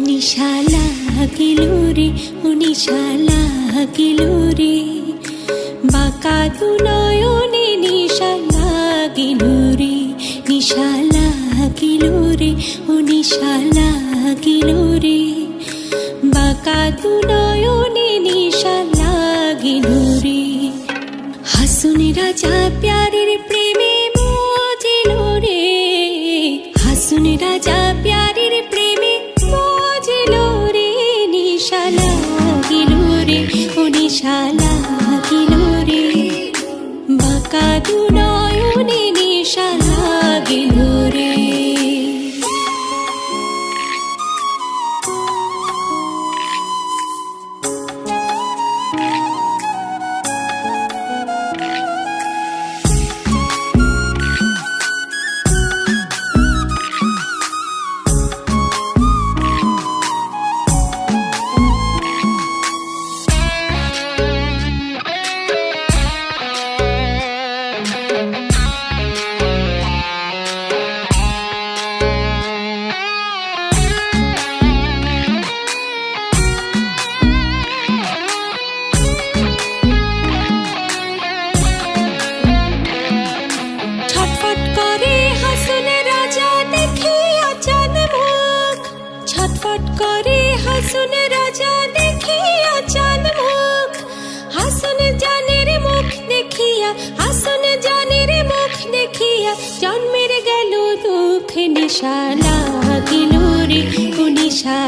নিশা লাগিল রে, ও নিশা লাগিল রে। বাঁকা দু নয়নে নিশা লাগিল রে নিশা লাগিল রে, ও নিশা লাগিল রে। বাঁকা দু নয়নে নিশা লাগিল রাজা প্যারের প্রেমে মজিল রে। হাসুন রাজা প্যারের নিশা লাগিল রে ও নিশা করে হাসুন রাজা দেখিয়া আচান মুখ। হাসুন জানের মুখ দেখিয়া, হাসুন জানের মুখ দেখিয়া জন্মের গেল দুঃখ নিশালা লাগিল রে, ও নিশা